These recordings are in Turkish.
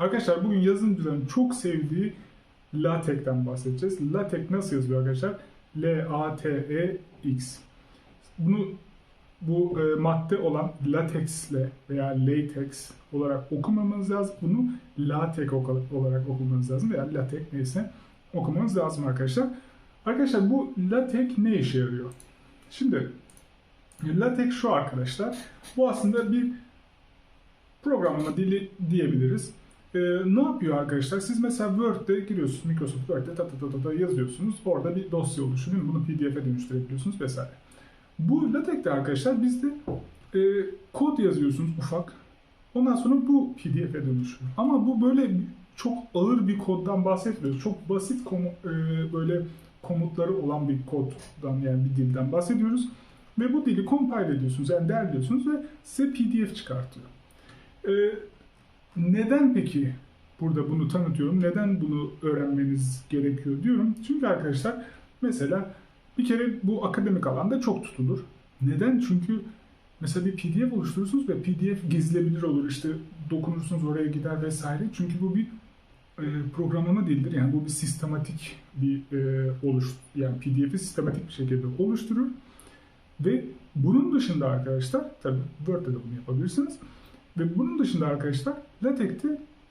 Arkadaşlar bugün yazılımcıların çok sevdiği LaTeX'ten bahsedeceğiz. LaTeX nasıl yazılıyor arkadaşlar? L-A-T-E-X. Bunu bu e, madde olan latexle veya latex olarak okumamanız lazım. Bunu latex olarak okumanız lazım veya latex neyse okumanız lazım arkadaşlar. Arkadaşlar bu latex ne işe yarıyor? Şimdi latex şu arkadaşlar. Bu aslında bir programlama dili diyebiliriz. Ee, ne yapıyor arkadaşlar? Siz mesela Word'de giriyorsunuz, Microsoft Word'de ta ta ta ta yazıyorsunuz. Orada bir dosya oluşturuyor. Bunu PDF'e dönüştürebiliyorsunuz vesaire. Bu LaTeX'te arkadaşlar bizde e, kod yazıyorsunuz ufak. Ondan sonra bu PDF'e dönüşüyor. Ama bu böyle çok ağır bir koddan bahsetmiyoruz. Çok basit komu- e, böyle komutları olan bir koddan yani bir dilden bahsediyoruz. Ve bu dili compile ediyorsunuz yani derliyorsunuz ve size PDF çıkartıyor. E, neden peki burada bunu tanıtıyorum? Neden bunu öğrenmeniz gerekiyor diyorum. Çünkü arkadaşlar mesela bir kere bu akademik alanda çok tutulur. Neden? Çünkü mesela bir PDF oluşturursunuz ve PDF gizlebilir olur. İşte dokunursunuz oraya gider vesaire. Çünkü bu bir e, programlama dilidir. Yani bu bir sistematik bir e, oluş yani PDF'i sistematik bir şekilde oluşturur. Ve bunun dışında arkadaşlar tabii Word'de de bunu yapabilirsiniz. Ve bunun dışında arkadaşlar LaTeX'te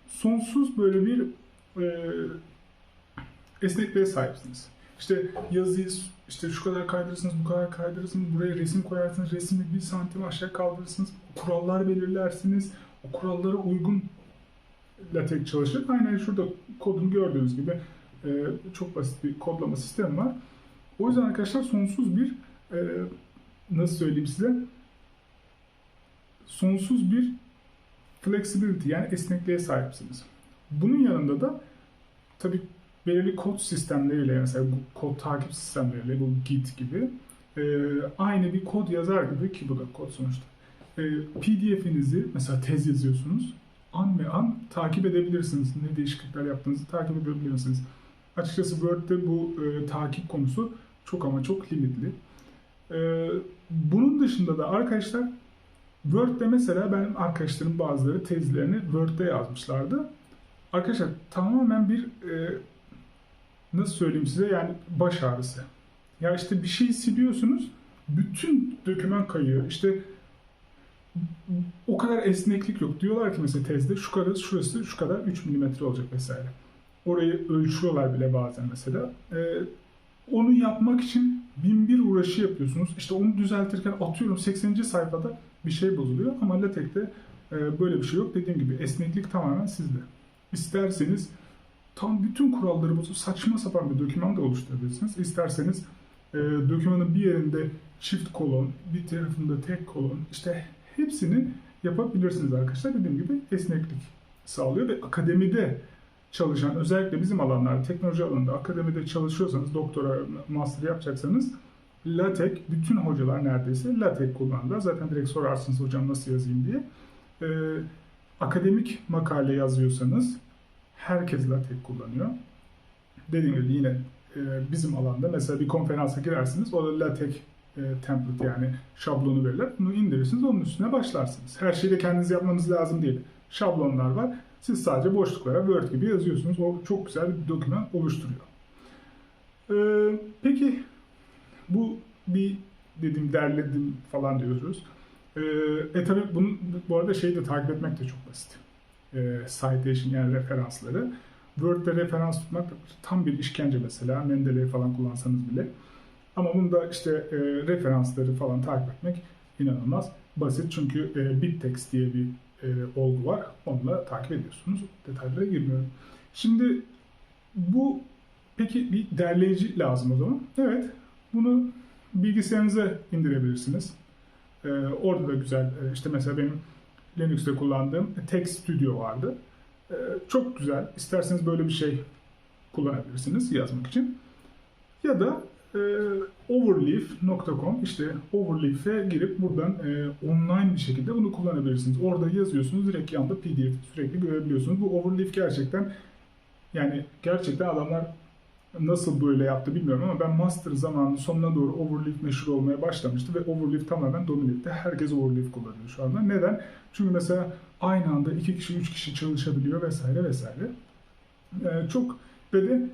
sonsuz böyle bir e, esnekliğe sahipsiniz. İşte yazıyı işte şu kadar kaydırırsınız, bu kadar kaydırırsınız, buraya resim koyarsınız, resmi bir santim aşağı kaldırırsınız, kurallar belirlersiniz, o kurallara uygun LaTeX çalışır. Aynen şurada kodunu gördüğünüz gibi e, çok basit bir kodlama sistemi var. O yüzden arkadaşlar sonsuz bir e, nasıl söyleyeyim size sonsuz bir flexibility yani esnekliğe sahipsiniz. Bunun yanında da tabii belirli kod sistemleriyle mesela bu kod takip sistemleriyle bu Git gibi e, aynı bir kod yazar gibi ki bu da kod sonuçta. E, PDF'inizi mesela tez yazıyorsunuz. An ve an takip edebilirsiniz. Ne değişiklikler yaptığınızı takip edebilirsiniz. Açıkçası Word'de bu e, takip konusu çok ama çok limitli. E, bunun dışında da arkadaşlar Word'de mesela benim arkadaşlarım bazıları tezlerini Word'de yazmışlardı. Arkadaşlar tamamen bir e, nasıl söyleyeyim size yani baş ağrısı. Ya işte bir şey siliyorsunuz bütün doküman kayıyor. İşte o kadar esneklik yok. Diyorlar ki mesela tezde şu kadar şurası şu kadar 3 milimetre olacak vesaire. Orayı ölçüyorlar bile bazen mesela. Ee, onu yapmak için bin bir uğraşı yapıyorsunuz. İşte onu düzeltirken atıyorum 80. sayfada bir şey bozuluyor ama LaTeX'te e, böyle bir şey yok. Dediğim gibi esneklik tamamen sizde. İsterseniz tam bütün kuralları bozup saçma sapan bir doküman da oluşturabilirsiniz. İsterseniz e, dokümanın bir yerinde çift kolon, bir tarafında tek kolon, işte hepsini yapabilirsiniz arkadaşlar. Dediğim gibi esneklik sağlıyor ve akademide çalışan, özellikle bizim alanlarda, teknoloji alanında akademide çalışıyorsanız, doktora, master yapacaksanız LaTeX, bütün hocalar neredeyse LaTeX kullanırlar. Zaten direkt sorarsınız hocam nasıl yazayım diye. Ee, akademik makale yazıyorsanız herkes LaTeX kullanıyor. Dediğim gibi yine e, bizim alanda mesela bir konferansa girersiniz, o da LaTeX e, template yani şablonu verirler. Bunu indirirsiniz, onun üstüne başlarsınız. Her şeyi de kendiniz yapmanız lazım değil. Şablonlar var. Siz sadece boşluklara Word gibi yazıyorsunuz. O çok güzel bir doküman oluşturuyor. Ee, peki bu bir dediğim derledim falan diyoruz. Ee, e tabi bunun bu arada şeyi de takip etmek de çok basit. Ee, citation yani referansları. Word'de referans tutmak tam bir işkence mesela. Mendeley falan kullansanız bile. Ama bunda işte e, referansları falan takip etmek inanılmaz basit. Çünkü e, BitTeX diye bir e, olgu var. Onunla takip ediyorsunuz. Detaylara girmiyorum. Şimdi bu peki bir derleyici lazım o zaman. Evet. Bunu bilgisayarınıza indirebilirsiniz. E, orada da güzel e, işte mesela benim Linux'te kullandığım Text Studio vardı. E, çok güzel. İsterseniz böyle bir şey kullanabilirsiniz yazmak için. Ya da e, overleaf.com işte overleaf'e girip buradan e, online bir şekilde bunu kullanabilirsiniz. Orada yazıyorsunuz direkt yanında pdf sürekli görebiliyorsunuz. Bu overleaf gerçekten yani gerçekten adamlar nasıl böyle yaptı bilmiyorum ama ben master zamanı sonuna doğru overleaf meşhur olmaya başlamıştı ve overleaf tamamen domine. Herkes overleaf kullanıyor şu anda. Neden? Çünkü mesela aynı anda iki kişi, üç kişi çalışabiliyor vesaire vesaire. Ee, çok ve de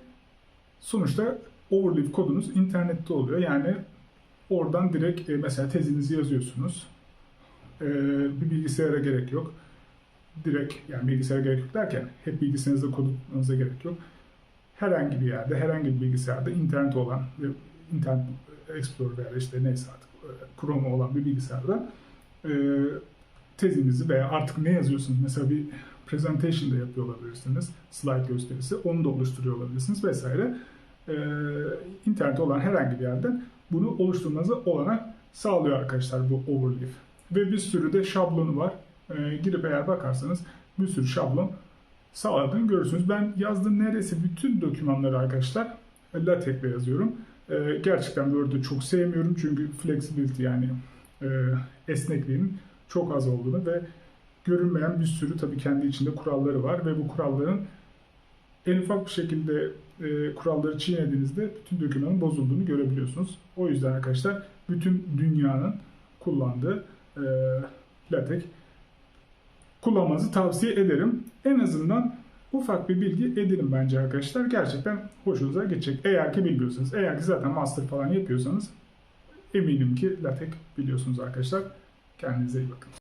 sonuçta overleaf kodunuz internette oluyor. Yani oradan direkt e, mesela tezinizi yazıyorsunuz. Ee, bir bilgisayara gerek yok. Direkt yani bilgisayara gerek yok derken hep bilgisayarınızda kod tutmanıza gerek yok. Herhangi bir yerde, herhangi bir bilgisayarda internet olan ve internet Explorer veya işte neyse artık e, Chrome olan bir bilgisayarda e, tezinizi veya artık ne yazıyorsunuz mesela bir presentation da yapıyor olabilirsiniz. Slide gösterisi. Onu da oluşturuyor olabilirsiniz vesaire. E, internet olan herhangi bir yerden bunu oluşturmanıza olanak sağlıyor arkadaşlar bu overleaf. Ve bir sürü de şablonu var. E, girip eğer bakarsanız bir sürü şablon sağladığını görürsünüz. Ben yazdığım neredeyse bütün dokümanları arkadaşlar LaTeX'le yazıyorum. E, gerçekten Word'ü çok sevmiyorum çünkü flexibility yani e, esnekliğin çok az olduğunu ve görünmeyen bir sürü tabii kendi içinde kuralları var ve bu kuralların en ufak bir şekilde e, kuralları çiğnediğinizde bütün dokümanın bozulduğunu görebiliyorsunuz. O yüzden arkadaşlar bütün dünyanın kullandığı e, LaTeX kullanmanızı tavsiye ederim. En azından ufak bir bilgi edinin bence arkadaşlar. Gerçekten hoşunuza gidecek. Eğer ki bilmiyorsanız. Eğer ki zaten master falan yapıyorsanız eminim ki LaTeX biliyorsunuz arkadaşlar. Kendinize iyi bakın.